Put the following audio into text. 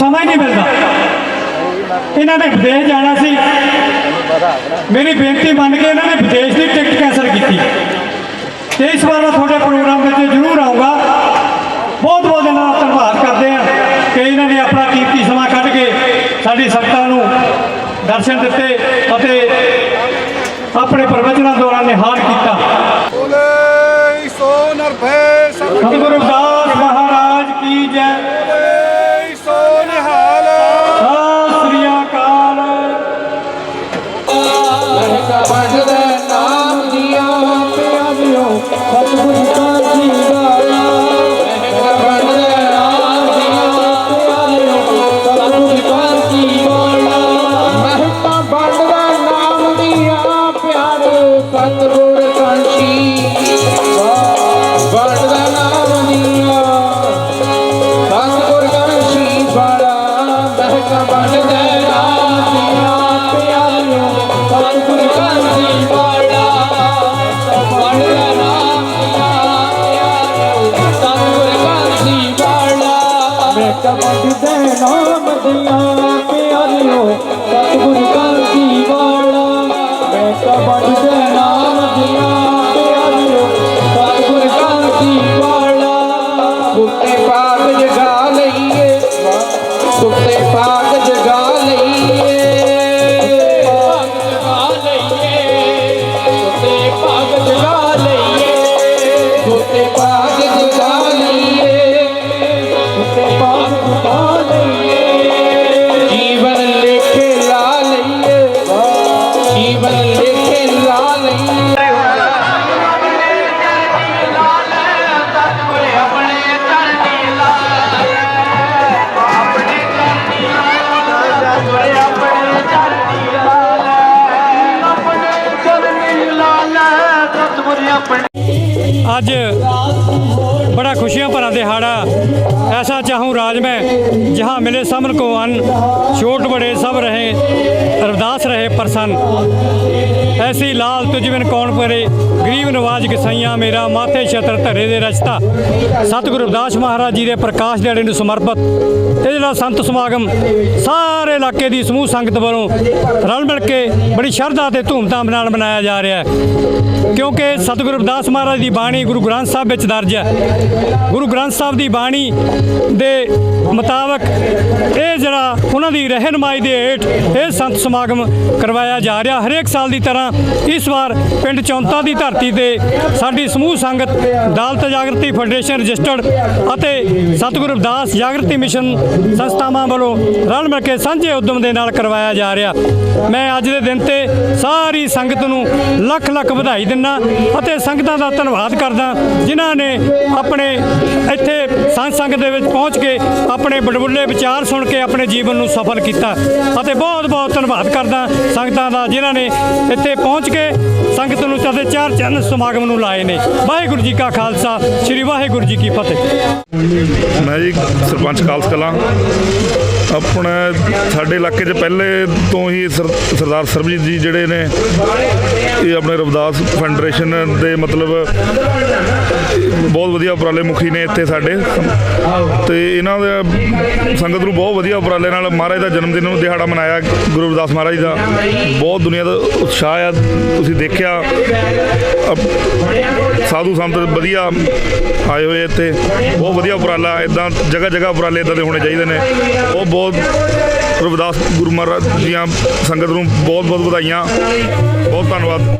ਸਮਾਂ ਹੀ ਨਹੀਂ ਮਿਲਦਾ। ਇਹਨਾਂ ਨੇ ਵਿਦੇਸ਼ ਜਾਣਾ ਸੀ। ਮੇਰੀ ਬੇਨਤੀ ਮੰਨ ਕੇ ਇਹਨਾਂ ਨੇ ਵਿਦੇਸ਼ ਦੀ ਟਿਕਟ ਕੈਂਸਲ ਕੀਤੀ। ਤੇ ਇਸ ਵਾਰ ਮੈਂ ਤੁਹਾਡੇ ਪ੍ਰੋਗਰਾਮ ਵਿੱਚ ਜ਼ਰੂਰ ਆਉਂਗਾ ਬਹੁਤ ਬਹੁਤ ਇਹਨਾਂ ਦਾ ਧੰਨਵਾਦ ਕਰਦੇ ਹਾਂ ਕਿ ਇਹਨਾਂ ਨੇ ਆਪਣਾ ਕੀਮਤੀ ਸਮਾਂ ਕੱਢ ਕੇ ਸਾਡੀ ਸੰਗਤਾਂ ਨੂੰ ਦਰਸ਼ਨ ਦਿੱਤੇ ਅਤੇ ਆਪਣੇ ਪ੍ਰਵਚਨਾਂ ਦੌਰਾਨ ਨਿਹਾਰ ਕੀਤਾ। ਸੋਨਰ ਭੈ ਸਤਿਗੁਰੂ ਅੱਜ ਬੜਾ ਖੁਸ਼ੀਆਂ ਭਰਾ ਦਿਹਾੜਾ। ਐਸਾ ਚਾਹੂੰ ਰਾਜ ਮੈਂ, ਜਹਾਂ ਮਿਲੇ ਸਮਨ ਕੋ ਅਨ, ਛੋਟ ਬੜੇ ਸਭ ਰਹੇ, ਅਰਦਾਸ ਰਹੇ ਪ੍ਰਸੰਨ। ਐਸੀ ਲਾਲ ਤੁਜਵਨ ਕੌਣ ਪਰੇ? ਗਰੀਬ ਨਵਾਜ ਕਿਸਾਈਆਂ ਮੇਰਾ, ਮਾਥੇ ਛਤਰ ਧਰੇ ਦੇ ਰਚਤਾ। ਸਤਿਗੁਰੂ ਰਵਿਦਾਸ ਮਹਾਰਾਜ ਜੀ ਦੇ ਪ੍ਰਕਾਸ਼ ਦਿਹਾੜੇ ਨੂੰ ਸਮਰਪਿਤ ਤੇ ਜਿਹੜਾ ਸੰਤ ਸਮਾਗਮ ਸਾਰੇ ਇਲਾਕੇ ਦੀ ਸਮੂਹ ਸੰਗਤ ਵੱਲੋਂ ਰਲ ਮਿਲ ਕੇ ਬੜੀ ਸ਼ਰਧਾ ਤੇ ਧੂਮਧਾਮ ਨਾਲ ਮਨਾਇਆ ਜਾ ਰਿਹਾ ਕਿਉਂਕਿ ਸਤਿਗੁਰੂ ਰਵਿਦਾਸ ਮਹਾਰਾਜ ਦੀ ਬਾਣੀ ਗੁਰੂ ਗ੍ਰੰਥ ਸਾਹਿਬ ਵਿੱਚ ਦਰਜ ਹੈ। ਗੁਰੂ ਗ੍ਰੰਥ ਸਾਹਿਬ ਦੀ ਬਾਣੀ ਦੇ ਮੁਤਾਬਕ ਇਹ ਜਿਹੜਾ ਉਹਨਾਂ ਦੀ ਰਹਿਨਮਾਈ ਦੇ ਹੇਠ ਇਹ ਸੰਤ ਸਮਾਗਮ ਕਰਵਾਇਆ ਜਾ ਰਿਹਾ। ਹਰੇਕ ਸਾਲ ਦੀ ਤਰ੍ਹਾਂ ਇਸ ਵਾਰ ਪਿੰਡ ਚੌਂਤਾ ਦੀ ਧਰਤੀ ਤੇ ਸਾਡੀ ਸਮੂਹ ਸੰਗਤ ਦਾਲਤ ਜਾਗਰਤੀ ਫੈਡਰੇਸ਼ਨ ਰਜਿਸਟਰਡ ਅਤੇ ਸਤਿਗੁਰੂ ਦਾਸ ਜਾਗਰਤੀ ਮਿਸ਼ਨ ਸੰਸਥਾਵਾਂ ਵੱਲੋਂ ਰਲ ਮਿਲ ਕੇ ਸਾਂਝੇ ਉਦਮ ਦੇ ਨਾਲ ਕਰਵਾਇਆ ਜਾ ਰਿਹਾ। ਮੈਂ ਅੱਜ ਦੇ ਦਿਨ ਤੇ ਸਾਰੀ ਸੰਗਤ ਨੂੰ ਲੱਖ ਲੱਖ ਵਧਾਈ ਦਿੰਦਾ ਅਤੇ ਸੰਗਤਾਂ ਦਾ ਧੰਨਵਾਦ ਕਰਦਾ ਜਿਨ੍ਹਾਂ ਨੇ ਆਪਣੇ ਇੱਥੇ ਸੰਤ ਸੰਗਤ ਦੇ ਵਿੱਚ ਪਹੁੰਚ ਕੇ ਆਪਣੇ ਬੜਬੁੱਲੇ ਵਿਚਾਰ ਸੁਣ ਕੇ ਆਪਣੇ ਜੀਵਨ ਨੂੰ ਸਫਲ ਕੀਤਾ ਅਤੇ ਬਹੁਤ ਬਹੁਤ ਧੰਨਵਾਦ ਕਰਦਾ ਸੰਗਤਾਂ ਦਾ ਜਿਨ੍ਹਾਂ ਨੇ ਇੱਥੇ ਪਹੁੰਚ ਕੇ ਸੰਗਤ ਨੂੰ ਚਦੇ ਚਾਰ ਚੰਨ ਸਮਾਗਮ ਨੂੰ ਲਾਏ ਨੇ। ਵਾਹਿਗੁਰੂ ਜੀ ਕਾ ਖਾਲਸਾ, ਸ੍ਰੀ ਵਾਹਿਗੁਰੂ ਜੀ ਕੀ ਫਤਿਹ। ਮੈਂ ਜੀ ਸਰਪੰਚ ਕਾਲਸ ਕਲਾਂ। ਆਪਣਾ ਸਾਡੇ ਇਲਾਕੇ 'ਚ ਪਹਿਲੇ ਤੋਂ ਹੀ ਸਰਦਾਰ ਸਰਬਜੀਤ ਜੀ ਜਿਹੜੇ ਨੇ, ਇਹ ਆਪਣੇ ਰਵਦਾਸ ਫੈਡਰੇਸ਼ਨ ਦੇ ਮਤਲਬ ਬਹੁਤ ਵਧੀਆ ਉਪਰਾਲੇ ਮੁਖੀ ਨੇ ਇੱਥੇ ਸਾਡੇ। ਤੇ ਇਹਨਾਂ ਦੇ ਸੰਗਤ ਨੂੰ ਬਹੁਤ ਵਧੀਆ ਉਪਰਾਲੇ ਨਾਲ ਮਹਾਰਾਜ ਦਾ ਜਨਮ ਦਿਨ ਨੂੰ ਦਿਹਾੜਾ ਮਨਾਇਆ, ਗੁਰੂ ਰਵਿਦਾਸ ਮਹਾਰਾਜ ਦਾ। ਬਹੁਤ ਦੁਨੀਆ ਦਾ ਉਤਸ਼ਾਹ ਆ ਤੁਸੀਂ ਦੇਖਿਆ ਸਾਧੂ ਸੰਤ ਵਧੀਆ ਆਏ ਹੋਏ ਇੱਥੇ, ਬਹੁਤ ਵਧੀਆ ਉਪਰਾਲਾ ਇਦਾਂ ਜਗ੍ਹਾ ਜਗ੍ਹਾ ਉਪਰਾਲੇ ਇਦਾਂ ਦੇ ਹੋਣੇ ਚਾਹੀਦੇ ਨੇ। ਉਹ ਬਹੁਤ ਰਵਿਦਾਸ ਗੁਰੂ ਮਹਾਰਾਜ ਦੀਆਂ ਸੰਗਤ ਨੂੰ ਬਹੁਤ ਬਹੁਤ ਵਧਾਈਆਂ, ਬਹੁਤ ਧੰਨਵਾਦ।